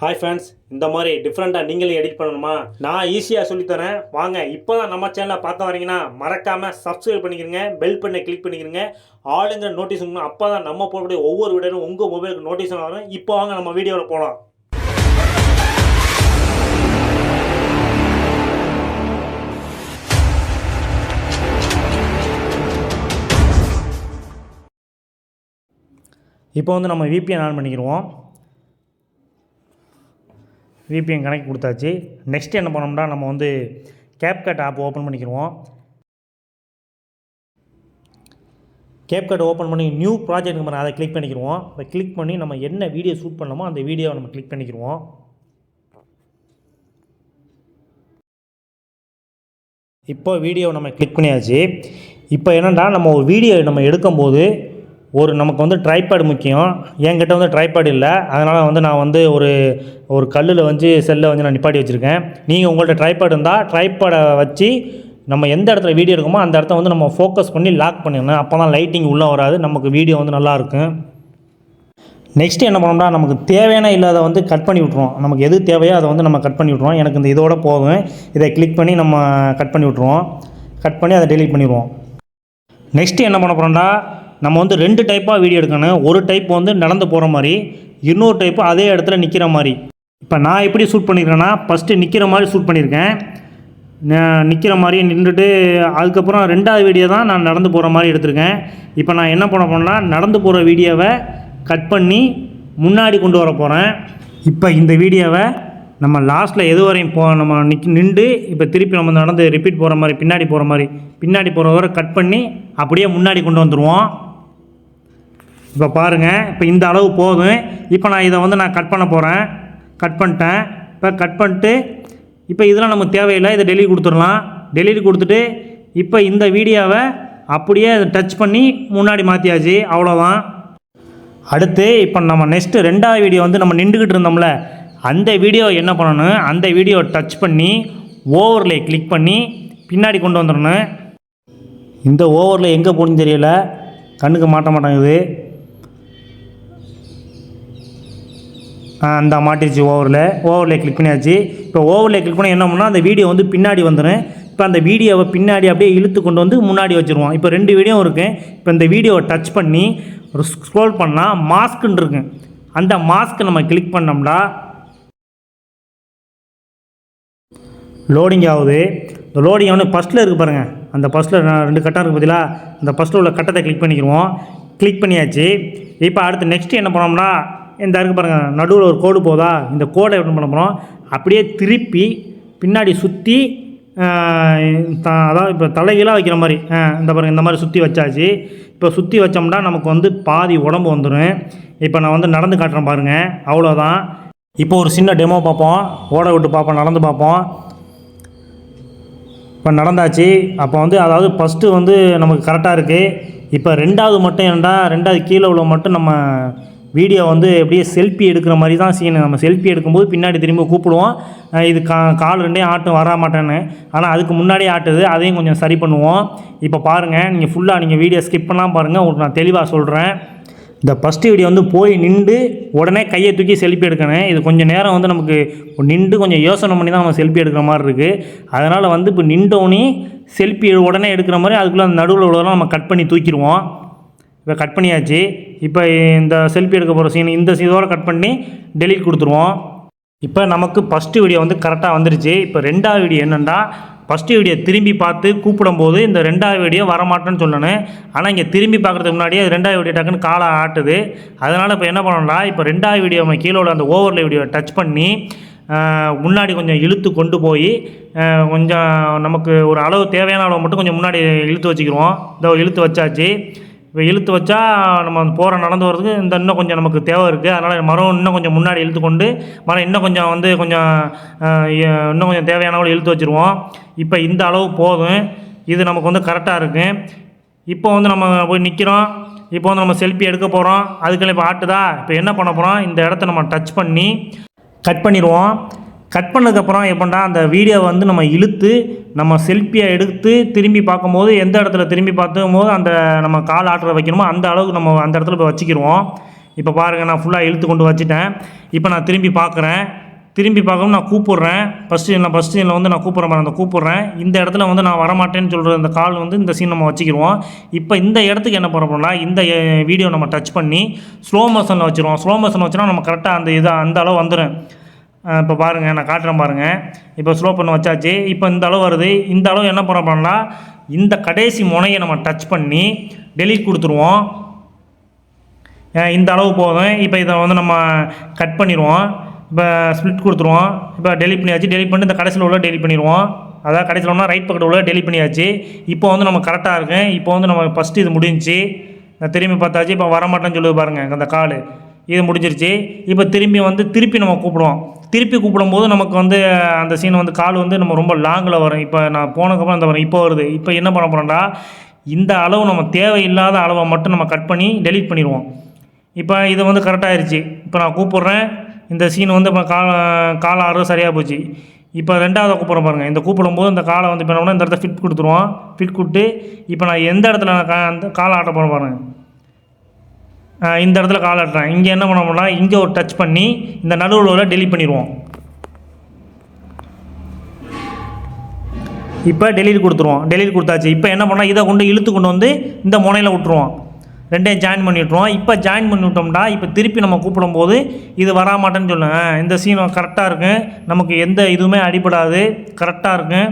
Hi friends இந்த மாதிரி டிஃப்ரெண்ட்டாக நீங்களும் எடிட் பண்ணணுமா? நான் ஈஸியாக சொல்லித்தரேன். வாங்க இப்போ தான் நம்ம சேனலை பார்த்து வரீங்கன்னா மறக்காமல் சப்ஸ்கிரைப் பண்ணிக்கிறங்க பெல் பண்ணை கிளிக் பண்ணிக்கிறங்க ஆளுங்கிற நோட்டீஸ் அப்போ தான் நம்ம போடக்கூடிய ஒவ்வொரு வீடியோ உங்கள் மொபைலுக்கு நோட்டீஸ் வரும். இப்போ வாங்க நம்ம வீடியோவில் போகலாம் இப்போ வந்து நம்ம விபிஎன் ஆன் பண்ணிக்கிடுவோம். விபிஎன் கனெக்ட் கொடுத்தாச்சு. நெக்ஸ்ட் என்ன பண்ணோம்னா நம்ம வந்து கேப்கட் ஆப் ஓப்பன் பண்ணிக்கிடுவோம் கேப்கட் ஓப்பன் பண்ணி நியூ ப்ராஜெக்ட் நம்ம அதை கிளிக் பண்ணிக்கிடுவோம் அதை கிளிக் பண்ணி நம்ம என்ன வீடியோ ஷூட் பண்ணலாமோ அந்த வீடியோவை நம்ம கிளிக் பண்ணிக்கிடுவோம் இப்போ வீடியோ நம்ம கிளிக் பண்ணியாச்சு. இப்போ என்னென்னா நம்ம ஒரு வீடியோ நம்ம எடுக்கும்போது ஒரு நமக்கு வந்து ட்ரைபேட் முக்கியம். என்கிட்ட வந்து ட்ரைபேட் இல்லை. அதனால் வந்து நான் வந்து ஒரு ஒரு கல்லில் வந்து செல்லை வந்து நான் நிப்பாட்டி வச்சுருக்கேன். நீங்கள் உங்கள்கிட்ட ட்ரைபேட் இருந்தால் ட்ரைபேடை வச்சு நம்ம எந்த இடத்துல வீடியோ இருக்குமோ அந்த இடத்த வந்து நம்ம ஃபோக்கஸ் பண்ணி லாக் பண்ணிடணும். அப்போ தான் லைட்டிங் உள்ளே வராது. நமக்கு வீடியோ வந்து நல்லாயிருக்கும் நெக்ஸ்ட் என்ன பண்ணோம்னா நமக்கு தேவையான இல்லாத வந்து கட் பண்ணி விட்ருவோம் நமக்கு எது தேவையோ அதை வந்து நம்ம கட் பண்ணி விட்ருவோம் எனக்கு இந்த இதோட போதும். இதை கிளிக் பண்ணி நம்ம கட் பண்ணி விட்ருவோம் கட் பண்ணி அதை டெலீட் பண்ணிடுவோம். நெக்ஸ்ட் என்ன பண்ண போகிறோம்னா நம்ம வந்து ரெண்டு டைப்பாக வீடியோ எடுக்கணும். ஒரு டைப் வந்து நடந்து போகிற மாதிரி இன்னொரு டைப்பு அதே இடத்துல நிற்கிற மாதிரி. இப்போ நான் எப்படி ஷூட் பண்ணியிருக்கேன்னா ஃபஸ்ட்டு நிற்கிற மாதிரி ஷூட் பண்ணியிருக்கேன் நிற்கிற மாதிரி நின்றுட்டு அதுக்கப்புறம் ரெண்டாவது வீடியோ தான் நான் நடந்து போகிற மாதிரி எடுத்திருக்கேன். இப்போ நான் என்ன பண்ண போனேன்னா நடந்து போகிற வீடியோவை கட் பண்ணி முன்னாடி கொண்டு வர போகிறேன் இப்போ இந்த வீடியோவை நம்ம லாஸ்ட்டில் எது வரையும் போ நம்ம நிக் நின்று இப்போ திருப்பி நம்ம நடந்து ரிப்பீட் போகிற மாதிரி பின்னாடி போகிற மாதிரி பின்னாடி போகிற வரை கட் பண்ணி அப்படியே முன்னாடி கொண்டு வந்துடுவோம் இப்போ பாருங்கள் இப்போ இந்த அளவு போதும். இப்போ நான் இதை வந்து நான் கட் பண்ண போகிறேன் கட் பண்ணிட்டேன். இப்போ கட் பண்ணிட்டு இப்போ இதெல்லாம் நமக்கு தேவையில்லை. இதை டெலிட் கொடுத்துடலாம். டெலிட் கொடுத்துட்டு இப்போ இந்த வீடியோவை அப்படியே டச் பண்ணி முன்னாடி மாற்றியாச்சு அவ்வளோதான் அடுத்து இப்போ நம்ம நெக்ஸ்ட்டு ரெண்டாவது வீடியோ வந்து நம்ம நின்றுக்கிட்டு இருந்தோம்ல அந்த வீடியோ என்ன பண்ணணும்? அந்த வீடியோ டச் பண்ணி ஓவரில் கிளிக் பண்ணி பின்னாடி கொண்டு வந்துடணும். இந்த ஓவரில் எங்கே போகணும்னு தெரியல. கண்ணுக்கு மாட்ட மாட்டேங்குது. அந்த மாட்டிருச்சு ஓவரில். ஓவரில் கிளிக் பண்ணியாச்சு. இப்போ ஓவரில் கிளிக் பண்ணி என்ன பண்ணால் அந்த வீடியோ வந்து பின்னாடி வந்துடும் இப்போ அந்த வீடியோவை பின்னாடி அப்படியே இழுத்து கொண்டு வந்து முன்னாடி வச்சுருவோம். இப்போ ரெண்டு வீடியோ இருக்குது இப்போ இந்த வீடியோவை டச் பண்ணி ஒரு ஸ்க்ரோல் பண்ணால் மாஸ்க்குன்னு இருக்கு. அந்த மாஸ்க்கை நம்ம கிளிக் பண்ணோம்னா லோடிங் ஆகுது. இந்த லோடிங் ஆகணும் ஃபஸ்ட்டில் இருக்குது பாருங்கள் அந்த ஃபஸ்ட்டில் ரெண்டு கட்டம் இருக்குது பார்த்தீங்களா அந்த ஃபஸ்ட்டில் உள்ள கட்டத்தை கிளிக் பண்ணிக்கிடுவோம் கிளிக் பண்ணியாச்சு. இப்போ அடுத்து நெக்ஸ்ட் என்ன பண்ணோம்னா இந்த இருக்கு பாருங்கள் நடுவில் ஒரு கோடு போதா? இந்த கோடை என்ன பண்ண போகிறோம் அப்படியே திருப்பி பின்னாடி சுற்றி த அதாவது இப்போ தலைகீழாக வைக்கிற மாதிரி இந்த பாருங்கள் இந்த மாதிரி சுற்றி வச்சாச்சு. இப்போ சுற்றி வச்சோம்னா நமக்கு வந்து பாதி உடம்பு வந்துடும் இப்போ நான் வந்து நடந்து காட்டுறேன் பாருங்கள் அவ்வளோதான் இப்போ ஒரு சின்ன டெமோ பார்ப்போம். ஓட விட்டு பார்ப்போம் நடந்து பார்ப்போம். இப்போ நடந்தாச்சு. அப்போ வந்து அதாவது ஃபஸ்ட்டு வந்து நமக்கு கரெக்டாக இருக்குது இப்போ ரெண்டாவது மட்டும் என்னடா ரெண்டாவது கீழே உள்ள மட்டும் நம்ம வீடியோ வந்து அப்படியே செல்ஃபி எடுக்கிற மாதிரி தான் சீனு நம்ம செல்ஃபி எடுக்கும்போது பின்னாடி திரும்ப கூப்பிடுவோம். இது கா கால் ரெண்டே ஆட்டும் வர மாட்டேன்னு. ஆனால் அதுக்கு முன்னாடியே ஆட்டுது அதையும் கொஞ்சம் சரி பண்ணுவோம். இப்போ பாருங்கள் நீங்கள் ஃபுல்லாக நீங்கள் வீடியோ ஸ்கிப் பண்ணலாம் பாருங்கள் உங்களுக்கு நான் தெளிவாக சொல்கிறேன் இந்த ஃபஸ்ட்டு வீடியோ வந்து போய் நின்று உடனே கையை தூக்கி செல்ஃபி எடுக்கணும். இது கொஞ்சம் நேரம் வந்து நமக்கு நின்று கொஞ்சம் யோசனை பண்ணி தான் நம்ம செல்ஃபி எடுக்கிற மாதிரி இருக்குது அதனால் வந்து இப்போ நின்றோனே செல்ஃபி உடனே எடுக்கிற மாதிரி அதுக்குள்ளே அந்த நடுவில் உள்ளதெல்லாம் நம்ம கட் பண்ணி தூக்கிடுவோம். இப்போ கட் பண்ணியாச்சு. இப்போ இந்த செல்ஃபி எடுக்க போகிற சீன் இந்த இதோட கட் பண்ணி டெலிட் கொடுத்துருவோம். இப்போ நமக்கு ஃபஸ்ட்டு வீடியோ வந்து கரெக்டாக வந்துருச்சு. இப்போ ரெண்டாவது வீடியோ என்னென்னா ஃபஸ்ட்டு வீடியோ திரும்பி பார்த்து கூப்பிடும்போது இந்த ரெண்டாவது வீடியோ வரமாட்டேன்னு சொல்லணும் ஆனால் இங்கே திரும்பி பார்க்குறதுக்கு முன்னாடியே அது ரெண்டாவது வீடியோ டக்குன்னு காலை ஆட்டுது. அதனால் இப்போ என்ன பண்ணணும்னா இப்போ ரெண்டாவது வீடியோ நம்ம கீழே உள்ள அந்த ஓவரில் வீடியோ டச் பண்ணி முன்னாடி கொஞ்சம் இழுத்து கொண்டு போய் கொஞ்சம் நமக்கு ஒரு அளவு தேவையான அளவு மட்டும் கொஞ்சம் முன்னாடி இழுத்து வச்சுக்கிருவோம். இந்த இழுத்து வச்சாச்சு. இப்போ இழுத்து வச்சா நம்ம போகிற நடந்து வர்றதுக்கு இந்த இன்னும் கொஞ்சம் நமக்கு தேவை இருக்குது அதனால் மரம் இன்னும் கொஞ்சம் முன்னாடி இழுத்து கொண்டு மரம் இன்னும் கொஞ்சம் வந்து கொஞ்சம் இன்னும் கொஞ்சம் தேவையான அளவு இழுத்து வச்சுருவோம். இப்போ இந்த அளவு போதும். இது நமக்கு வந்து கரெக்டாக இருக்குது இப்போ வந்து நம்ம போய் நிற்கிறோம் இப்போ வந்து நம்ம செல்ஃபி எடுக்க போகிறோம் அதுக்கெல்லாம் இப்போ ஆட்டுதா? இப்போ என்ன பண்ண போகிறோம் இந்த இடத்த நம்ம டச் பண்ணி கட் பண்ணிடுவோம். கட் பண்ணதுக்கப்புறம் எப்படா அந்த வீடியோவை வந்து நம்ம இழுத்து நம்ம செல்ஃபியை எடுத்து திரும்பி பார்க்கும்போது எந்த இடத்துல திரும்பி பார்த்துக்கும் போது அந்த நம்ம கால் ஆட்டுற வைக்கணுமோ அந்த அளவுக்கு நம்ம அந்த இடத்துல போய் வச்சுக்கிடுவோம் இப்போ பாருங்கள் நான் ஃபுல்லாக இழுத்து கொண்டு வச்சுட்டேன். இப்போ நான் திரும்பி பார்க்குறேன். திரும்பி பார்க்கணும் நான் கூப்பிட்றேன். ஃபஸ்ட்டு நான் ஃபஸ்ட்டு சீனில் வந்து நான் கூப்பிட்ற மாதிரி அந்த கூப்பிட்றேன். இந்த இடத்துல வந்து நான் வரமாட்டேன்னு சொல்கிற இந்த கால் வந்து இந்த சீன் நம்ம வச்சுக்கிடுவோம் இப்போ இந்த இடத்துக்கு என்ன பண்ணுறோம்னா இந்த வீடியோ நம்ம டச் பண்ணி ஸ்லோ மோஷனில் வச்சுருவோம். ஸ்லோ மோஷன் வச்சுனா நம்ம கரெக்டாக அந்த இதை அந்த அளவு வந்துடும் இப்போ பாருங்கள் நான் காட்டுறேன் பாருங்கள் இப்போ ஸ்லோ பண்ண வச்சாச்சு. இப்போ இந்த அளவு வருது. இந்த அளவு என்ன பண்ண பண்ணலாம் இந்த கடைசி முனையை நம்ம டச் பண்ணி டெலிட் கொடுத்துருவோம். இந்த அளவு போதும். இப்போ இதை வந்து நம்ம கட் பண்ணிடுவோம். இப்போ ஸ்ப்ளிட் கொடுத்துருவோம். இப்போ டெலிட் பண்ணியாச்சு. டெலிட் பண்ணி இந்த கடைசியில் உள்ள டெலிட் பண்ணிடுவோம். அதாவது கடைசியில் ஒன்றா ரைட் பக்கத்தில் உள்ள டெலிட் பண்ணியாச்சு. இப்போ வந்து நம்ம கரெக்டாக இருக்கும் இப்போ வந்து நம்ம ஃபஸ்ட்டு இது முடிஞ்சு நான் திரும்பி பார்த்தாச்சு. இப்போ வரமாட்டேன்னு சொல்லுது பாருங்கள் அந்த கால். இது முடிஞ்சிருச்சு. இப்போ திரும்பி வந்து திருப்பி நம்ம கூப்பிடுவோம். திருப்பி கூப்பிடும்போது நமக்கு வந்து அந்த சீன் வந்து கால் வந்து நம்ம ரொம்ப லாங்கில் வரும். இப்போ நான் போனதுக்கப்புறம் இந்த வரும். இப்போ வருது. இப்போ என்ன பண்ண போகிறோம்டா இந்த அளவு நம்ம தேவையில்லாத அளவை மட்டும் நம்ம கட் பண்ணி டெலீட் பண்ணிடுவோம். இப்போ இது வந்து கரெக்டாகிருச்சு இப்போ நான் கூப்பிட்றேன். இந்த சீன் வந்து இப்போ கால கால ஆறு சரியாக போச்சு. இப்போ ரெண்டாவது கூப்பிட்ற பாருங்கள் இந்த கூப்பிடும்போது இந்த காலை வந்து இப்போ இந்த இடத்துல ஃபிட் கொடுத்துருவோம். ஃபிட் கொடுத்து இப்போ நான் எந்த இடத்துல நான் கா அந்த காலை ஆட்ட போகிறேன் பாருங்கள் இந்த இடத்துல கால் ஆட்டுறேன். இங்கே என்ன பண்ண போனால் இங்கே ஒரு டச் பண்ணி இந்த நடுவில் உள்ள டெலிட் பண்ணிடுவோம். இப்போ டெலிட் கொடுத்துருவோம். டெலிட் கொடுத்தாச்சு. இப்போ என்ன பண்ணால் இதை கொண்டு இழுத்து கொண்டு வந்து இந்த முனையில் விட்டுருவோம். ரெண்டையும் ஜாயின் பண்ணிவிட்ருவோம் இப்போ ஜாயின் பண்ணி விட்டோம்னா இப்போ திருப்பி நம்ம கூப்பிடும்போது இது வராமாட்டேன்னு சொல்லுங்கள் இந்த சீன் கரெக்டாக இருக்கும் நமக்கு எந்த இதுவுமே அடிபடாது. கரெக்டாக இருக்கும்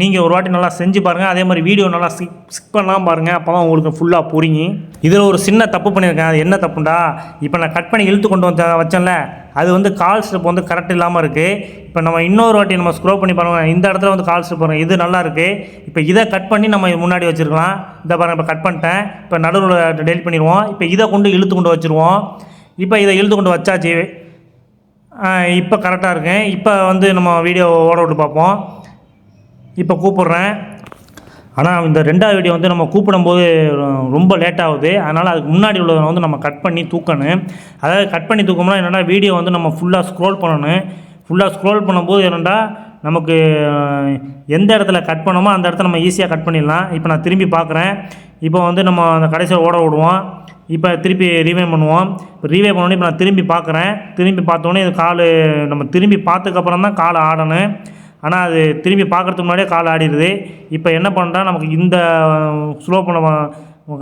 நீங்கள் ஒரு வாட்டி நல்லா செஞ்சு பாருங்கள் அதே மாதிரி வீடியோ நல்லா ஸ்கிப் ஸ்கிப் பண்ணலாம் பாருங்கள் அப்போ தான் உங்களுக்கு ஃபுல்லாக புரியும். இதில் ஒரு சின்ன தப்பு பண்ணியிருக்கேன். அது என்ன தப்புண்டா? இப்போ நான் கட் பண்ணி இழுத்து கொண்டு வந்து வச்சேன்ல. அது வந்து கால் ஸ்டெப் வந்து கரெக்ட் இல்லாமல் இருக்குது இப்போ நம்ம இன்னொரு வாட்டி நம்ம ஸ்க்ரோ பண்ணி பாருங்கள் இந்த இடத்துல வந்து கால் ஸ்டெப் பாருங்கள் இது நல்லா இருக்குது இப்போ இதை கட் பண்ணி நம்ம முன்னாடி வச்சுருக்கலாம். இந்த பாருங்கள் இப்போ கட் பண்ணிட்டேன். இப்போ நடுவில் டெலிட் பண்ணிடுவோம். இப்போ இதை கொண்டு இழுத்து கொண்டு வச்சுருவோம். இப்போ இதை இழுத்து கொண்டு வச்சாச்சு. இப்போ கரெக்டாக இருக்கேன். இப்போ வந்து நம்ம வீடியோ ஓட விட்டு பார்ப்போம். இப்போ கூப்பிட்றேன். ஆனால் இந்த ரெண்டாவது வீடியோ வந்து நம்ம கூப்பிடும்போது ரொம்ப லேட் ஆகுது. அதனால் அதுக்கு முன்னாடி உள்ளதை வந்து நம்ம கட் பண்ணி தூக்கணும். அதாவது கட் பண்ணி தூக்கணும்னா என்னென்னா வீடியோ வந்து நம்ம ஃபுல்லாக ஸ்க்ரோல் பண்ணணும். ஃபுல்லாக ஸ்க்ரோல் பண்ணும்போது என்னென்னா நமக்கு எந்த இடத்துல கட் பண்ணோமோ அந்த இடத்த நம்ம ஈஸியாக கட் பண்ணிடலாம். இப்போ நான் திரும்பி பார்க்குறேன். இப்போ வந்து நம்ம அந்த கடைசியில் ஓட விடுவோம். இப்போ திருப்பி ரீவே பண்ணுவோம். இப்போ ரீவே பண்ணோன்னே இப்போ நான் திரும்பி பார்க்குறேன். திரும்பி பார்த்தோன்னே இது கால் நம்ம திரும்பி பார்த்துக்கப்புறம் தான் கால் ஆடணும். ஆனால் அது திரும்பி பார்க்குறதுக்கு முன்னாடியே கால் ஆடிடுது. இப்போ என்ன பண்ணுறா நமக்கு இந்த ஸ்லோ பண்ண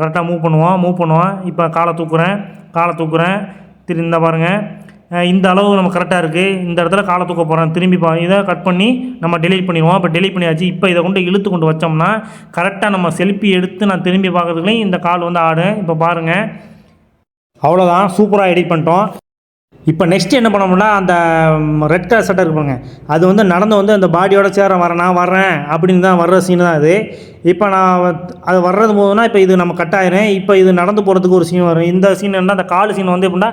கரெக்டாக மூவ் பண்ணுவோம் மூவ் பண்ணுவோம் இப்போ காலை தூக்குறேன் காலை தூக்குறேன். திரு இந்த பாருங்கள் இந்த அளவு நம்ம கரெக்டாக இருக்குது இந்த இடத்துல காலை தூக்க போகிறேன் திரும்பி பா இதை கட் பண்ணி நம்ம டெலிட் பண்ணிடுவோம். இப்போ டெலிட் பண்ணியாச்சு. இப்போ இதை கொண்டு இழுத்து கொண்டு வச்சோம்னா கரெக்டாக நம்ம செல்ஃபி எடுத்து நான் திரும்பி பார்க்குறதுக்குள்ளேயும் இந்த கால் வந்து ஆடும். இப்போ பாருங்கள் அவ்வளோதான் சூப்பராக எடிட் பண்ணிட்டோம். இப்போ நெக்ஸ்ட் என்ன பண்ணோம்னா அந்த ரெட் கலர் சட்டை இருக்குங்க அது வந்து நடந்து வந்து அந்த பாடியோட சேர வரேன் நான் வரேன் அப்படின்னு தான் வர்ற சீன் தான் அது. இப்போ நான் அது வர்றது போதுனா இப்போ இது நம்ம கட் ஆயிரும். இப்போ இது நடந்து போகிறதுக்கு ஒரு சீன் வரும். இந்த சீன் என்ன அந்த கால் சீன் வந்து எப்படின்னா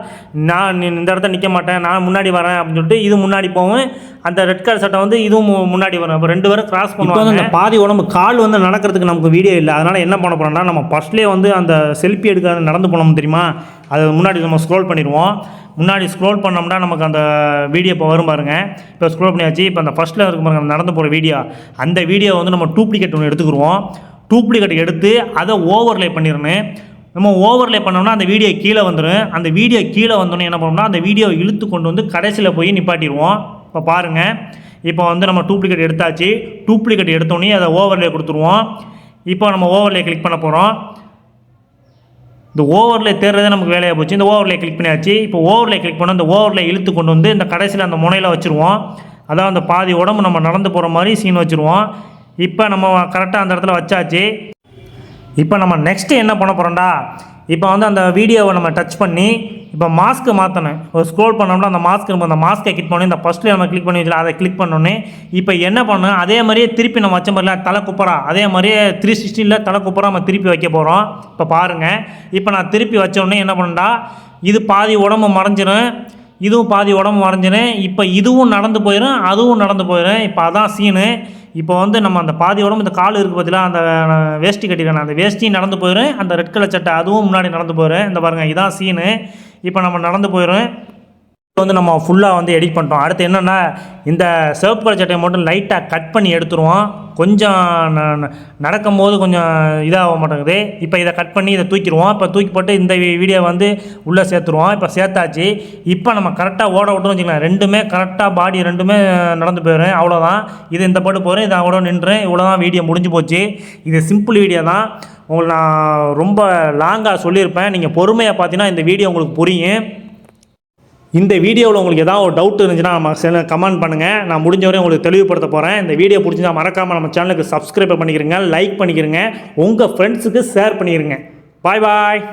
நான் இந்த இடத்த நிற்க மாட்டேன். நான் முன்னாடி வரேன் அப்படின்னு சொல்லிட்டு இது முன்னாடி போகும். அந்த ரெட் கலர் சட்டை வந்து இதுவும் முன்னாடி வரும். இப்போ ரெண்டு பேரும் கிராஸ் பண்ணுவாங்க. அந்த பாதி உடம்பு கால் வந்து நடக்கிறதுக்கு நமக்கு வீடியோ இல்லை. அதனால் என்ன பண்ண போகிறோம்னா நம்ம ஃபஸ்ட்லேயே வந்து அந்த செல்ஃபி எடுக்க நடந்து போனோம் தெரியுமா? அது முன்னாடி நம்ம ஸ்க்ரோல் பண்ணிடுவோம். முன்னாடி ஸ்க்ரோல் பண்ணோம்னா நமக்கு அந்த வீடியோ இப்போ வரும் பாருங்க. இப்போ ஸ்க்ரோல் பண்ணியாச்சு. இப்போ அந்த ஃபஸ்ட்டில் இருக்கு பாருங்க நடந்து போகிற வீடியோ அந்த வீடியோ வந்து நம்ம டூப்ளிகேட் ஒன்று எடுத்துக்கிடுவோம். டூப்ளிகேட் எடுத்து அதை ஓவர்லே பண்ணிடணும் நம்ம ஓவர்லே பண்ணோம்னா அந்த வீடியோ கீழே வந்துடும் அந்த வீடியோ கீழே வந்தோடனே என்ன பண்ணோம்னா அந்த வீடியோ இழுத்து கொண்டு வந்து கடைசியில் போய் நிப்பாட்டிடுவோம். இப்போ பாருங்கள் இப்போ வந்து நம்ம டூப்ளிகேட் எடுத்தாச்சு. டூப்ளிகேட் எடுத்தோடனே அதை ஓவர்லே கொடுத்துருவோம். இப்போ நம்ம ஓவர்லே கிளிக் பண்ண போகிறோம் இந்த ஓவரில் தேர்றதே நமக்கு வேலையாக போச்சு. இந்த ஓவரில் கிளிக் பண்ணியாச்சு. இப்போ ஓவரில் கிளிக் பண்ண அந்த ஓவரில் இழுத்து கொண்டு வந்து இந்த கடைசியில் அந்த முனையில் வச்சுருவோம். அதான் அந்த பாதி உடம்பு நம்ம நடந்து போகிற மாதிரி சீன் வச்சுருவோம். இப்போ நம்ம கரெக்டாக அந்த இடத்துல வச்சாச்சு. இப்போ நம்ம நெக்ஸ்ட்டு என்ன பண்ண போகிறோம்டா இப்போ வந்து அந்த வீடியோவை நம்ம டச் பண்ணி இப்போ மாஸ்க்கு மாற்றணும் ஒரு ஸ்க்ரோல் பண்ணோம்னா அந்த மாஸ்க் நம்ம அந்த மாஸ்க்கை கிளிக் பண்ணி இந்த ஃபஸ்ட்டில் நம்ம கிளிக் பண்ணி வச்சுல அதை கிளிக் பண்ணோன்னே இப்போ என்ன பண்ணணும்? அதே மாதிரியே திருப்பி நம்ம வச்ச மாதிரில தலை குப்பரா அதே மாதிரியே த்ரீ சிக்ஸ்டியில் தலை குப்பரா நம்ம திருப்பி வைக்க போகிறோம் இப்போ பாருங்கள் இப்போ நான் திருப்பி வச்சோடனே என்ன பண்ணண்டா இது பாதி உடம்பு மறைஞ்சிரும். இதுவும் பாதி உடம்பு மறைஞ்சிரும். இப்போ இதுவும் நடந்து போயிடும் அதுவும் நடந்து போயிடும் இப்போ அதான் சீனு இப்போ வந்து நம்ம அந்த பாதி உடம்பு இந்த கால் இருக்குது பார்த்தீங்களா அந்த வேஷ்டி கட்டிருக்கேன் அந்த வேஷ்டியும் நடந்து போயிடும் அந்த ரெட் கலர் சட்டை அதுவும் முன்னாடி நடந்து போயிடும் இந்த பாருங்கள் இதான் சீனு இப்போ நம்ம நடந்து போயிடும் வந்து நம்ம ஃபுல்லாக வந்து எடிட் பண்ணிட்டோம். அடுத்து என்னென்னா இந்த சிவப்பு கலர் சட்டையை மட்டும் லைட்டாக கட் பண்ணி எடுத்துருவோம். கொஞ்சம் ந- ந- நடக்கும்போது கொஞ்சம் இதாக மாட்டேங்குது. இப்போ இதை கட் பண்ணி இதை தூக்கிடுவோம். இப்போ தூக்கி போட்டு இந்த வீடியோ வந்து உள்ளே சேர்த்துருவோம். இப்போ சேர்த்தாச்சு. இப்போ நம்ம கரெக்டாக ஓட விட்டோம்னு வச்சுக்கலாம் ரெண்டுமே கரெக்டாக பாடி ரெண்டுமே நடந்து போயிடும் அவ்வளோதான் இது இந்த பாட்டு போகிறேன் இதை அவ்வளோ நின்றுறேன் இவ்வளோதான் வீடியோ முடிஞ்சு போச்சு. இது சிம்பிள் வீடியோ தான். உங்களுக்கு நான் ரொம்ப லாங்காக சொல்லியிருப்பேன். நீங்கள் பொறுமையாக பார்த்தீங்கன்னா இந்த வீடியோ உங்களுக்கு புரியும். இந்த வீடியோவில் உங்களுக்கு ஏதாவது ஒரு டவுட் இருந்துச்சுன்னா நம்ம கமெண்ட் பண்ணுங்கள் நான் முடிஞ்ச வரையும் உங்களுக்கு தெளிவுபடுத்த போகிறேன் இந்த வீடியோ பிடிச்சிருந்தா மறக்காமல் நம்ம சேனலுக்கு சப்ஸ்கிரைப் பண்ணிக்கிறங்க லைக் பண்ணிக்கிறங்க உங்கள் ஃப்ரெண்ட்ஸுக்கு ஷேர் பண்ணிக்கிறங்க பாய் பாய்